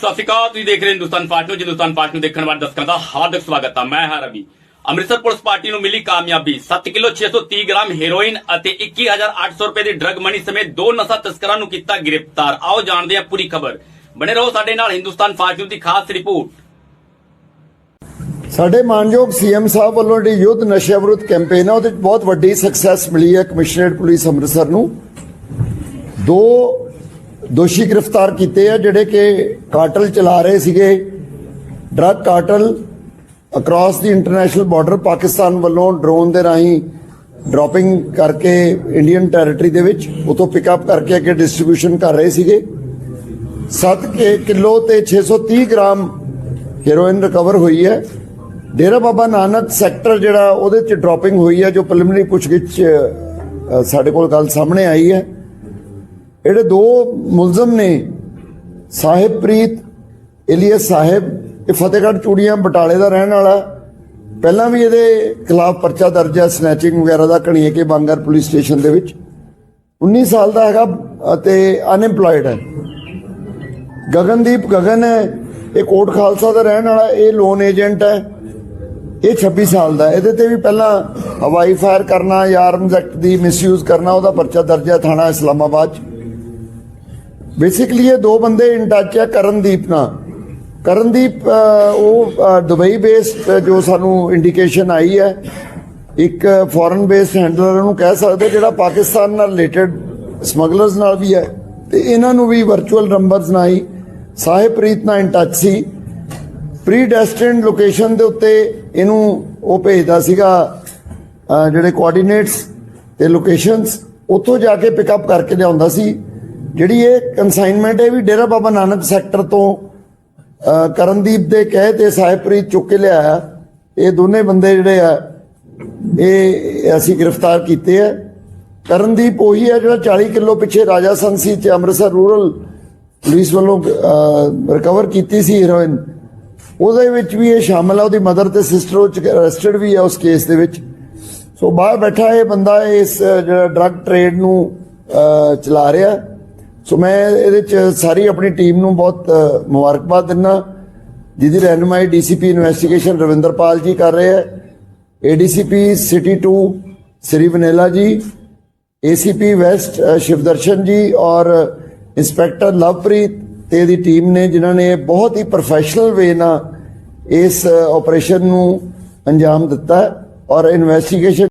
ਸਤਿ ਸ਼੍ਰੀ ਅਕਾਲ, ਤੁਸੀਂ ਦੇਖ ਰਹੇ ਹਿੰਦੁਸਤਾਨ ਪਾਰਟੀ ਨੂੰ ਹਿੰਦੁਸਤਾਨ ਪਾਰਟੀ ਨੂੰ ਦੇਖਣ ਵਾਲੇ ਦਰਸ਼ਕਾਂ ਦਾ ਹਾਰਦਿਕ ਸਵਾਗਤ ਹੈ ਮੈਂ ਹਾਂ ਰਵੀ। ਅੰਮ੍ਰਿਤਸਰ ਪੁਲਿਸ ਪਾਰਟੀ ਨੂੰ ਮਿਲੀ ਕਾਮਯਾਬੀ। 7 ਕਿਲੋ 630 ਗ੍ਰਾਮ ਹੈਰੋਇਨ ਅਤੇ 21800 ਰੁਪਏ ਦੀ ਡਰਗ ਮਨੀ ਸਮੇਤ ਦੋ ਨਸ਼ਾ ਤਸਕਰਾਂ ਨੂੰ ਕੀਤਾ ਗ੍ਰਿਫਤਾਰ। ਆਓ ਜਾਣਦੇ ਹਾਂ ਪੂਰੀ ਖਬਰ। ਬਣੇ ਰਹੋ ਸਾਡੇ ਨਾਲ ਹਿੰਦੁਸਤਾਨ ਪਾਰਟੀ ਦੀ ਖਾਸ ਰਿਪੋਰਟ। ਸਾਡੇ ਮਾਨਯੋਗ ਸੀਐਮ ਸਾਹਿਬ ਵੱਲੋਂ ਜਿਹੜੀ ਯੁੱਧ ਨਸ਼ਾ ਵਿਰੁੱਧ ਕੈਂਪੇਨ ਹੈ ਉਹਦੇ 'ਚ ਬਹੁਤ ਵੱਡੀ ਸਕਸੈਸ ਮਿਲੀ ਹੈ ਕਮਿਸ਼ਨਰੇਟ ਪੁਲਿਸ ਅੰਮ੍ਰਿਤਸਰ ਨੂੰ। ਦੋ ਦੋਸ਼ੀ ਗ੍ਰਿਫਤਾਰ ਕੀਤੇ ਆ, ਜਿਹੜੇ ਕਿ ਕਾਟਲ ਚਲਾ ਰਹੇ ਸੀਗੇ। Drug cartel across the international border Pakistan ਵੱਲੋਂ ਡਰੋਨ ਦੇ ਰਾਹੀਂ ਡ੍ਰੌਪਿੰਗ ਕਰਕੇ ਇੰਡੀਅਨ ਟੈਰੀਟਰੀ ਦੇ ਵਿੱਚ ਉਤੋਂ ਪਿਕਅਪ ਕਰਕੇ ਅੱਗੇ ਡਿਸਟ੍ਰੀਬਿਊਸ਼ਨ ਕਰ ਰਹੇ ਸੀਗੇ। 7 ਕਿਲੋ ਤੇ 630 ਗ੍ਰਾਮ ਹੈਰੋਇਨ ਰਿਕਵਰ ਹੋਈ ਹੈ। ਡੇਰਾ ਬਾਬਾ ਨਾਨਕ ਸੈਕਟਰ ਜਿਹੜਾ ਉਹਦੇ ਚ ਡ੍ਰੌਪਿੰਗ ਹੋਈ ਹੈ, ਜੋ ਪ੍ਰੀਲਿਮਿਨਰੀ ਪੁੱਛਗਿੱਛ ਸਾਡੇ ਕੋਲ ਗੱਲ ਸਾਹਮਣੇ ਆਈ ਹੈ। ਜਿਹੜੇ ਦੋ ਮੁਲਜ਼ਮ ਨੇ ਸਾਹਿਬਪ੍ਰੀਤ ਇਲੀਅਸ ਸਾਹਿਬ, ਇਹ ਫਤਿਹਗੜ੍ਹ ਚੂੜੀਆਂ ਬਟਾਲੇ ਦਾ ਰਹਿਣ ਵਾਲਾ। ਪਹਿਲਾਂ ਵੀ ਇਹਦੇ ਖਿਲਾਫ ਪਰਚਾ ਦਰਜ ਹੈ, ਸਨੈਚਿੰਗ ਵਗੈਰਾ ਦਾ ਕਣੀਏ ਕੇ ਬਾਂਗਰ ਪੁਲਿਸ ਸਟੇਸ਼ਨ ਦੇ ਵਿੱਚ। 19 ਸਾਲ ਦਾ ਹੈਗਾ ਅਤੇ ਅਨਐਮਪਲੋਇਡ ਹੈ। ਗਗਨਦੀਪ ਗਗਨ ਹੈ ਇਹ ਕੋਟ ਖਾਲਸਾ ਦਾ ਰਹਿਣ ਵਾਲਾ, ਇਹ ਲੋਨ ਏਜੰਟ ਹੈ। ਇਹ 26 ਸਾਲ ਦਾ ਇਹਦੇ ਤੇ ਵੀ ਪਹਿਲਾਂ ਹਵਾਈ ਫਾਇਰ ਕਰਨਾ ਜਾਂ ਆਰਮਜ਼ ਐਕਟ ਦੀ ਮਿਸਯੂਜ਼ ਕਰਨਾ, ਉਹਦਾ ਪਰਚਾ ਦਰਜ ਹੈ ਥਾਣਾ ਇਸਲਾਮਾਬਾਦ 'ਚ। ਬੇਸਿਕਲੀ ਇਹ ਦੋ ਬੰਦੇ ਇਨ ਟੱਚ ਹੈ ਕਰਨਦੀਪ ਨਾਲ। ਕਰਨਦੀਪ ਉਹ ਦੁਬਈ ਬੇਸਡ ਜੋ ਸਾਨੂੰ ਇੰਡੀਕੇਸ਼ਨ ਆਈ ਹੈ। ਇੱਕ ਫੋਰਨ ਬੇਸਡ ਹੈਂਡਲਰ ਨੂੰ ਕਹਿ ਸਕਦੇ ਜਿਹੜਾ ਪਾਕਿਸਤਾਨ ਨਾਲ ਰਿਲੇਟਡ ਸਮਗਲਰਸ ਨਾਲ ਵੀ ਹੈ। ਤੇ ਇਹਨਾਂ ਨੂੰ ਵੀ ਵਰਚੁਅਲ ਨੰਬਰਸ ਨਾਲ ਹੀ ਸਾਹਿਬਪ੍ਰੀਤ ਨਾਲ ਇਨ ਟੱਚ ਸੀ। ਪ੍ਰੀ ਡੈਸਟਿਨਡ ਲੋਕੇਸ਼ਨ ਦੇ ਉੱਤੇ ਇਹਨੂੰ ਉਹ ਭੇਜਦਾ ਸੀਗਾ ਜਿਹੜੇ ਕੋਆਰਡੀਨੇਟਸ ਤੇ ਲੋਕੇਸ਼ਨਸ ਉੱਥੋਂ ਜਾ ਕੇ ਪਿਕਅਪ ਕਰਕੇ ਲਿਆਉਂਦਾ ਸੀ। ਜਿਹੜੀ ਇਹ ਕਨਸਾਈਨਮੈਂਟ ਇਹ ਵੀ ਡੇਰਾ ਬਾਬਾ ਨਾਨਕ ਸੈਕਟਰ ਤੋਂ ਕਰਨਦੀਪ ਦੇ ਕਹੇ ਤੇ ਸਾਹਿਬਪ੍ਰੀਤ ਚੁੱਕ ਕੇ ਲਿਆਇਆ ਇਹ ਦੋਨੇ ਬੰਦੇ ਜਿਹੜੇ ਆ, ਇਹ ਅਸੀਂ ਗ੍ਰਿਫਤਾਰ ਕੀਤੇ ਆ। ਕਰਨਦੀਪ ਉਹੀ ਹੈ ਜਿਹੜਾ 40 ਕਿਲੋ ਪਿੱਛੇ ਰਾਜਾ ਸੰਸੀ ਚ ਅੰਮ੍ਰਿਤਸਰ ਰੂਰਲ ਪੁਲਿਸ ਵੱਲੋਂ ਰਿਕਵਰ ਕੀਤੀ ਸੀ ਹੈਰੋਇਨ ਉਹਦੇ ਵਿੱਚ ਵੀ ਇਹ ਸ਼ਾਮਲ ਆ, ਉਹਦੀ ਮਦਰ ਤੇ ਸਿਸਟਰ ਉਹ ਅਰੈਸਟਡ ਵੀ ਹੈ ਉਸ ਕੇਸ ਦੇ ਵਿੱਚ। ਸੋ ਬਾਹਰ ਬੈਠਾ ਇਹ ਬੰਦਾ, ਇਸ ਜਿਹੜਾ ਡਰੱਗ ਟ੍ਰੇਡ ਨੂੰ ਚਲਾ ਰਿਹਾ। ਸੋ ਮੈਂ ਇਹਦੇ ਚ ਸਾਰੀ ਆਪਣੀ ਟੀਮ ਨੂੰ ਬਹੁਤ ਮੁਬਾਰਕਬਾਦ ਦਿੰਦਾ। ਜਿਹਦੀ ਰਹਿਨੁਮਾਈ ਡੀਸੀਪੀ ਇਨਵੈਸਟੀਗੇਸ਼ਨ ਰਵਿੰਦਰਪਾਲ ਜੀ ਕਰ ਰਹੇ ਹੈ। ਏਡੀਸੀਪੀ ਸਿਟੀ 2 ਸ੍ਰੀ ਵਨੇਲਾ ਜੀ ਏਸੀਪੀ ਵੈਸਟ ਸ਼ਿਵਦਰਸ਼ਨ ਜੀ ਔਰ ਇੰਸਪੈਕਟਰ ਲਵਪ੍ਰੀਤ ਤੇ ਇਹਦੀ ਟੀਮ ਨੇ, ਜਿਨ੍ਹਾਂ ਨੇ ਬਹੁਤ ਹੀ ਪ੍ਰੋਫੈਸ਼ਨਲ ਵੇ ਨਾਲ ਇਸ ਆਪਰੇਸ਼ਨ ਨੂੰ ਅੰਜਾਮ ਦਿੱਤਾ ਔਰ ਇਨਵੈਸਟੀਗੇਸ਼ਨ